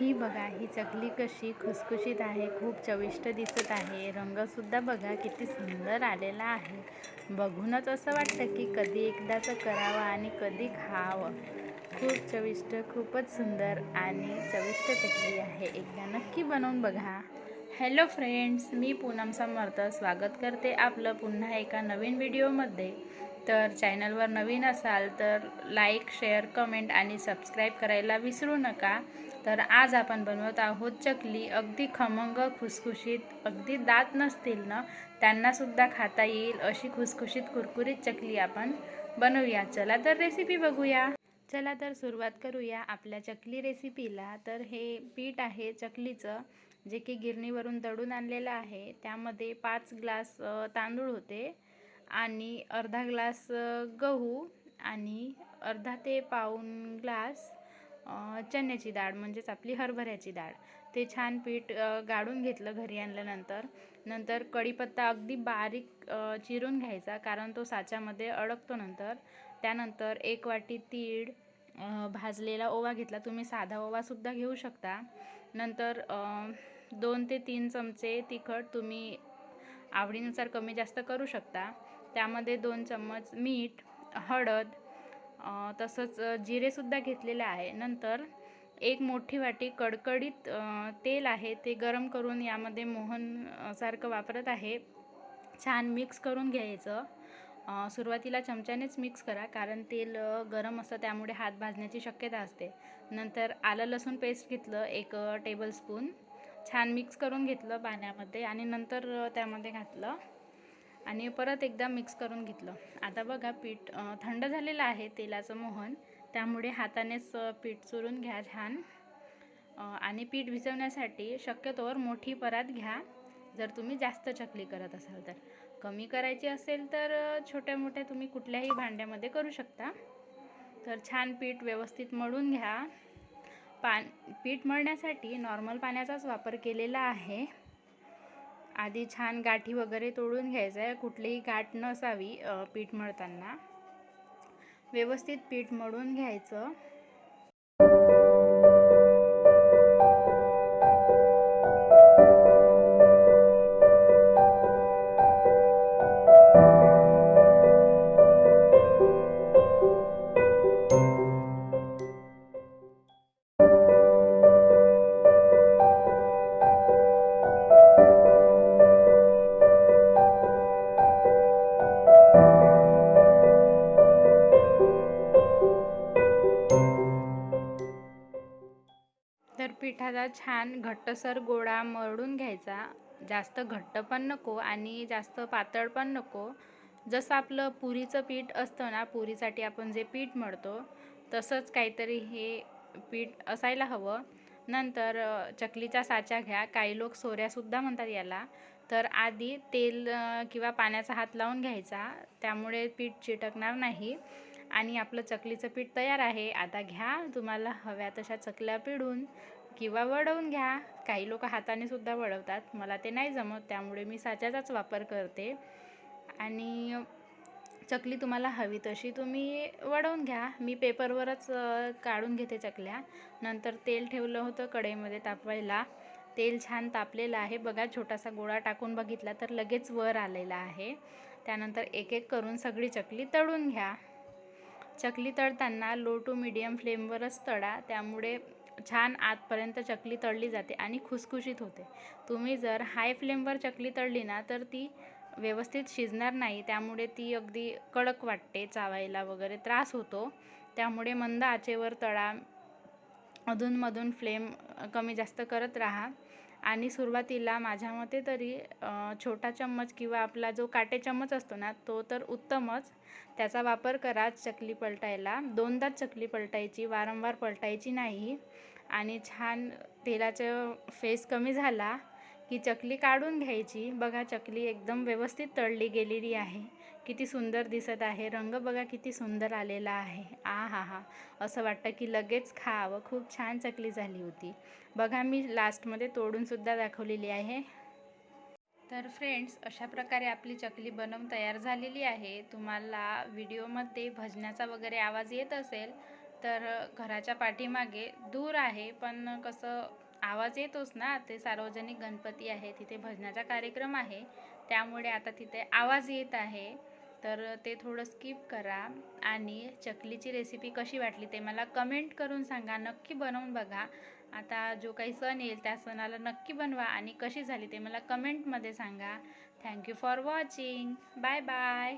ही बघा ही चकली कशी खुसखुशीत आहे खूप चविष्ट दिसत आहे. रंगसुद्धा बघा किती सुंदर आलेला आहे. बघूनच असं वाटतं की कधी एकदाचं करावं आणि कधी खावं. खूप चविष्ट खूपच सुंदर आणि चविष्ट चकली आहे. एकदा नक्की बनवून बघा. हॅलो फ्रेंड्स मी पूनम समर्थ स्वागत करते आपलं पुन्हा एका नवीन व्हिडिओमध्ये. तर चॅनलवर नवीन असाल तर लाईक शेअर कमेंट आणि सबस्क्राईब करायला विसरू नका. तर आज आपण बनवत आहोत चकली. अगदी खमंग खुसखुशीत अगदी दात नसतील ना त्यांनासुद्धा खाता येईल अशी खुसखुशीत कुरकुरीत चकली आपण बनवूया. चला तर रेसिपी बघूया. चला तर सुरुवात करूया आपल्या चकली रेसिपीला तर हे पीठ आहे चकलीचं जे की गिरणीवरून दळून आणलेलं आहे. त्यामध्ये पाच ग्लास तांदूळ होते आणि अर्धा ग्लास गहू आणि अर्धा ते पाऊण ग्लास चण्याची डाळ म्हणजेच आपली हरभऱ्याची डाळ. ते छान पीठ गाळून घेतलं घरी आणल्यानंतर. नंतर कढीपत्ता अगदी बारीक चिरून घ्यायचा कारण तो साच्यामध्ये अडकतो नंतर. त्यानंतर एक वाटी तीळ भाजलेला ओवा घेतला. तुम्ही साधा ओवासुद्धा घेऊ शकता. नंतर दोन ते तीन चमचे तिखट तुम्ही आवडीनुसार कमी जास्त करू शकता. त्यामध्ये दोन चम्मच मीठ हळद तसंच जिरेसुद्धा घेतलेले आहे. नंतर एक मोठी वाटी कडकडीत तेल आहे. ते गरम करून यामध्ये मोहन सारखं वापरत आहे. छान मिक्स करून घ्यायचं. सुरुवातीला चमच्यानेच मिक्स करा कारण तेल गरम असतं त्यामुळे हात भाजण्याची शक्यता असते. नंतर आलं लसूण पेस्ट घेतलं एक टेबलस्पून छान मिक्स करून घेतलं पाण्यामध्ये आणि नंतर त्यामध्ये घातलं. आणि परत एकदा मिक्स करून घेतलं. आता बघा पीठ थंड झालेलं आहे तेलाचं मोहन. त्यामुळे हातानेच पीठ चुरून घ्या छान. आणि पीठ भिजवण्यासाठी शक्यतोवर मोठी परात घ्या. जर तुम्ही जास्त चकली करत असाल तर. कमी करायची असेल तर छोट्या मोठ्या तुम्ही कुठल्याही भांड्यामध्ये करू शकता. तर छान पीठ व्यवस्थित मळून घ्या. पान पीठ मळण्यासाठी नॉर्मल पाण्याचाच वापर केलेला आहे. आधी छान गाठी वगैरे तोडून घ्यायचं आहे. कुठलीही गाठ नसावी पीठ मळताना. व्यवस्थित पीठ मळून घ्यायचं. पिठाचा छान घट्टसर गोळा मळून घ्यायचा. जास्त घट्ट पण नको आणि जास्त पातळ पण नको. जसं आपलं पुरीचं पीठ असतं ना पुरीसाठी आपण जे पीठ मळतो तसंच काहीतरी हे पीठ असायला हवं. नंतर चकलीचा साचा घ्या. काही लोक सोऱ्यासुद्धा म्हणतात याला. तर आधी तेल किंवा पाण्याचा हात लावून घ्यायचा. त्यामुळे पीठ चिटकणार नाही. आणि आपलं चकलीचं पीठ तयार आहे. आता घ्या. तुम्हाला हव्या तशा चकल्या पिळून. किंवा वळवून घ्या. काही लोक हाताने सुद्धा वळवतात. मला ते नाही जमत त्यामुळे मी साच्याचाच वापर करते. आणि चकली तुम्हाला हवी तशी तुम्ही वळवून घ्या. मी पेपरवरच काढून घेते चकल्या. नंतर तेल ठेवलं होतं कढईमध्ये तापवायला. तेल छान तापलेलं आहे. बघा छोटासा गोळा टाकून बघितला तर लगेच वर आलेला आहे. त्यानंतर एक एक करून सगळी चकली तळून घ्या. चकली तळताना लो टू मिडियम फ्लेमवरच तळा. त्यामुळे छान आतपर्यंत चकली तळली जाते आणि खुसखुशीत होते. तुम्ही जर हाय फ्लेमवर चकली तळली ना तर ती व्यवस्थित शिजणार नाही. त्यामुळे ती अगदी कडक वाटते चावायला वगैरे त्रास होतो. त्यामुळे मंद आचेवर तळा अधूनमधून फ्लेम कमी जास्त करत राहा. आणि सुरुवातीला माझ्या मते तरी छोटा चम्मच किंवा आपला जो काटे चम्मच असतो ना तो तर उत्तमच. त्याचा वापर करा चकली पलटायला. दोनदाच चकली पलटायची वारंवार पलटायची नाही. आणि छान तेलाचं फेस कमी झाला. की चकली काढून घ्यायची. बघा चकली एकदम व्यवस्थित तळली गेलेली आहे. किती सुंदर दिसत आहे. रंग बघा किती सुंदर आलेला आहे. आ हा हा. असं वाटतं की लगेच खावं. खूप छान चकली झाली होती. बघा मी लास्टमध्ये तोडूनसुद्धा दाखवलेली आहे. तर फ्रेंड्स अशा प्रकारे आपली चकली बनवून तयार झालेली आहे. तुम्हाला व्हिडिओमध्ये भजनाचा वगैरे आवाज येत असेल तर घराच्या पाठीमागे दूर आहे. पण कसं आवाज येतोच ना ते सार्वजनिक गणपती आहे तिथे भजनाचा कार्यक्रम आहे. त्यामुळे आता तिथे आवाज येत आहे. तर ते थोडं स्किप करा. आणि चकलीची रेसिपी कशी वाटली ते मला कमेंट करून सांगा. नक्की बनवून बघा. आता जो काही सण येईल त्या सणाला नक्की बनवा. आणि कशी झाली ते मला कमेंटमध्ये सांगा. Thank you for watching bye bye